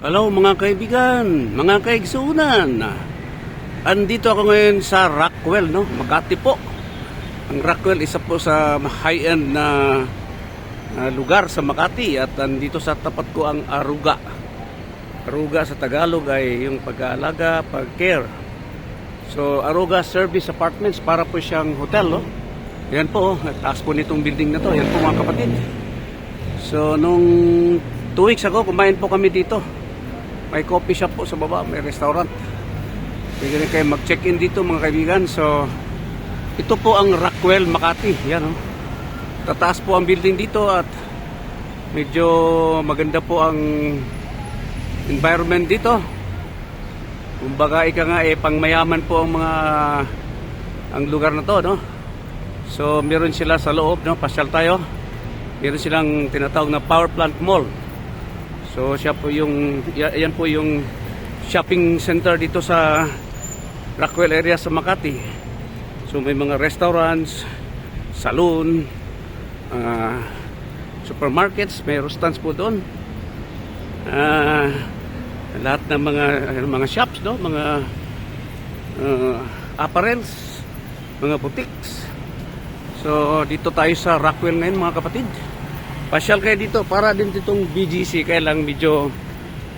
Hello mga kaibigan, mga kaigsunan. Andito ako ngayon sa Rockwell, no? Makati po. Ang Rockwell isa po sa high-end na na lugar sa Makati at andito sa tapat ko ang Aruga. Aruga sa Tagalog ay yung pag-aalaga, pag-care. So Aruga Service Apartments para po siyang hotel, no? Yan po, oh, taas po nitong building na to. Yan po mga kapatid. So nung two weeks ago, kumain po kami dito. May coffee shop po sa baba, may restaurant. Pwede rin kayo mag-check-in dito mga kaibigan. So, ito po ang Rockwell Makati. Yan oh. Tataas po ang building dito at medyo maganda po ang environment dito. Kumbaga ika nga eh pangmayaman po ang mga ang lugar na to, no? So, meron sila sa loob, no? Pasyal tayo. Meron silang tinatawag na power plant mall. So siya po yung ya- yan po yung shopping center dito sa Rockwell area sa Makati. So may mga restaurants, saloon, ah, supermarkets, may restaurants po doon. Ah, lahat ng mga mga shops, no, mga ah, apparels, mga boutiques. So dito tayo sa Rockwell ngayon mga kapatid. Pasyal kayo dito para din ditong BGC kaya lang medyo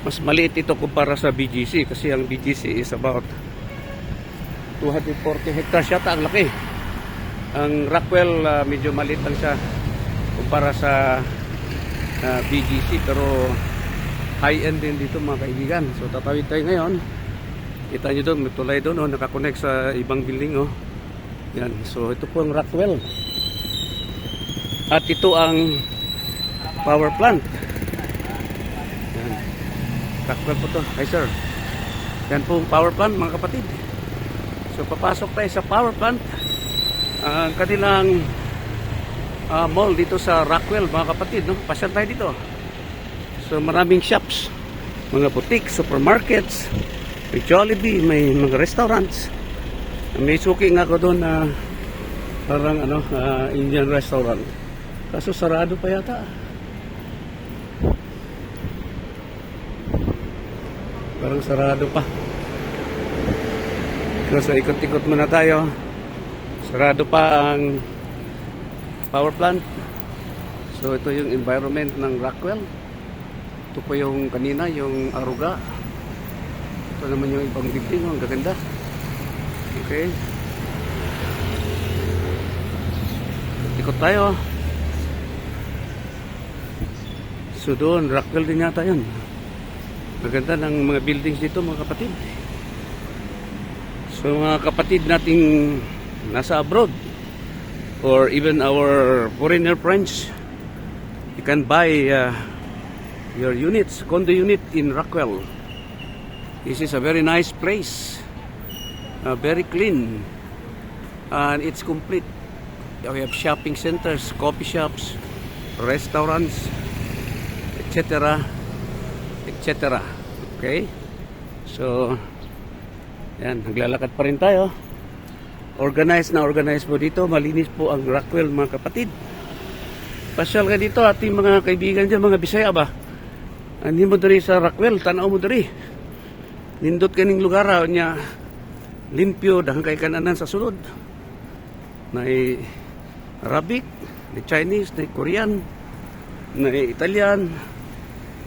mas maliit ito kumpara sa BGC kasi ang BGC is about 240 hectares yata ang laki. Ang Rockwell ah, medyo maliit lang siya kumpara sa ah, BGC pero high end din dito mga kaibigan. So tatawid tayo ngayon. Kita nyo doon, may tulay doon, oh, nakakonect sa ibang building. Oh. Yan. So ito po ang Rockwell. At ito ang power plant. Yan. Rockwell po to. Hi sir. Yan po power plant mga kapatid. So papasok tayo sa power plant. Ang kanilang ah, mall dito sa Rockwell mga kapatid. No? Pasyal tayo dito. So maraming shops. Mga boutique, supermarkets. May Jollibee, may mga restaurants. May suki nga ako doon na parang ano, ah, Indian restaurant. Kaso sarado pa yata. Parang sarado pa. So, ikot-ikot muna tayo. Sarado pa ang power plant. So, ito yung environment ng Rockwell. Ito po yung kanina, yung Aruga. Ito naman yung ibang building. Ang gaganda. Okay. Ikot tayo. So doon, Rockwell din yata yun. Maganda ng mga buildings dito mga kapatid. So mga kapatid nating nasa abroad or even our foreigner friends, you can buy uh, your units, condo unit in Rockwell. This is a very nice place. Uh, very clean. And it's complete. We have shopping centers, coffee shops, restaurants, etc. etc. Okay? So, yan, naglalakad pa rin tayo. Organized na organized po dito. Malinis po ang Rockwell mga kapatid. Pasyal ka dito ating mga kaibigan dyan, mga Bisaya ba? Hindi mo dari sa Rockwell, tanaw mo dari. Nindot kaning lugar ah, niya limpyo dahang kay kananan sa sulod. Na Arabic, na Chinese, na Korean, na Italian,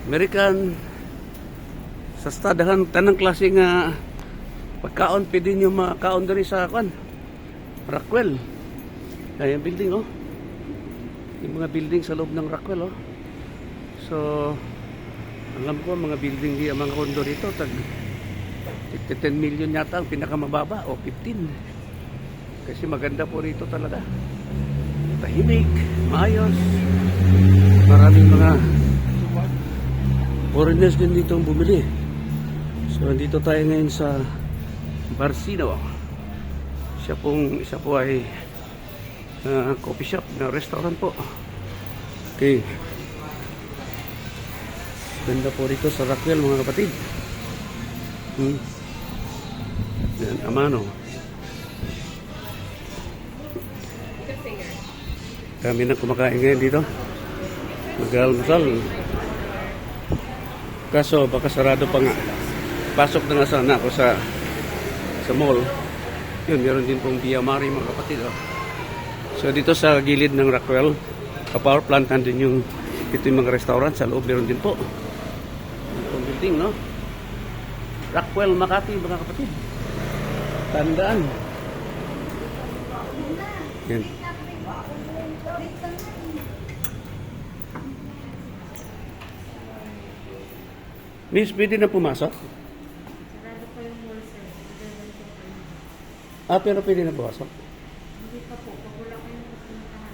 American, sa stadahan tanang klase nga pagkaon pwede nyo makaon diri sa kwan Rockwell. Kaya yung building oh. Yung mga building sa loob ng Rockwell oh. So alam ko mga building di ang mga kondo dito tag 10 million yata ang pinakamababa o 15 kasi maganda po rito talaga. Tahimik maayos. Maraming mga foreigners din dito ang bumili so dito tayo ngayon sa Barsino siya pong isa po ay ah, coffee shop na restaurant po. Okay. Ganda po rito sa Rockwell mga kapatid. Hmm. yan Amano kami na kumakain ngayon dito. Mag-almusal. Kaso baka sarado pa nga. Pasok na nga sana ako sa sa mall. Yun, meron din pong Via Mari mga kapatid. Oh. So dito sa gilid ng Rockwell, ka-power plant nandun yung ito yung mga restaurant sa loob meron din po. Itong building, no? Rockwell, Makati, mga kapatid. Tandaan. Yan. Miss, pwede na pumasok? Sarado po yung mall, sir. Ganun po po yun. Ah, pero pwede na pumasok? Hindi pa po. Pag wala kayong pupuntahan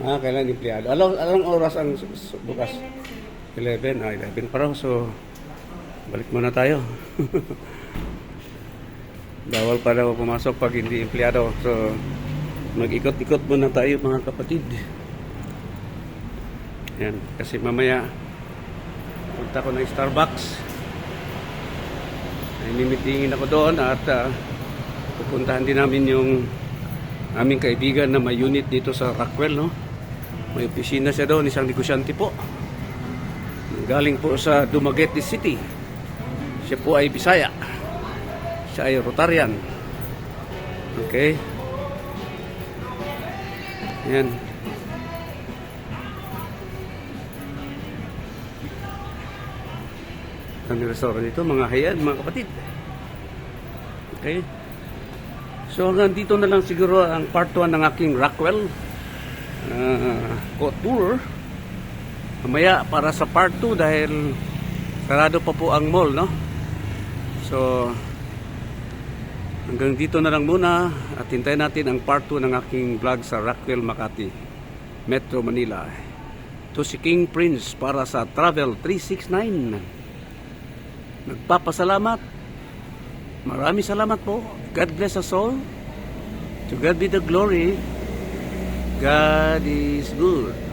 naman. Ah, kailan empleyado? Anong, anong oras ang bukas? 11. 11, sir. Ah, 11 pa raw. So, balik muna tayo. Bawal pa daw pumasok pag hindi empleyado. So, mag-ikot-ikot muna tayo mga kapatid. Yan. Kasi mamaya, punta ko ng Starbucks. Ay, mimitingin ako doon at ah, pupuntahan din namin yung aming kaibigan na may unit dito sa Rockwell, no? May opisina siya doon, isang negosyante po. Galing po sa Dumaguete City. Siya po ay Bisaya. Siya ay Rotarian. Okay. Yan. Ang restaurant dito, mga hayan, mga kapatid. Okay. So hanggang dito na lang siguro ang part 1 ng aking Rockwell uh, tour. Mamaya para sa part 2 dahil sarado pa po ang mall, no? So hanggang dito na lang muna at hintayin natin ang part 2 ng aking vlog sa Rockwell, Makati, Metro Manila. To si King Prince para sa Travel 369. Nagpapasalamat Maraming salamat po. God bless us all. To God be the glory. God is good.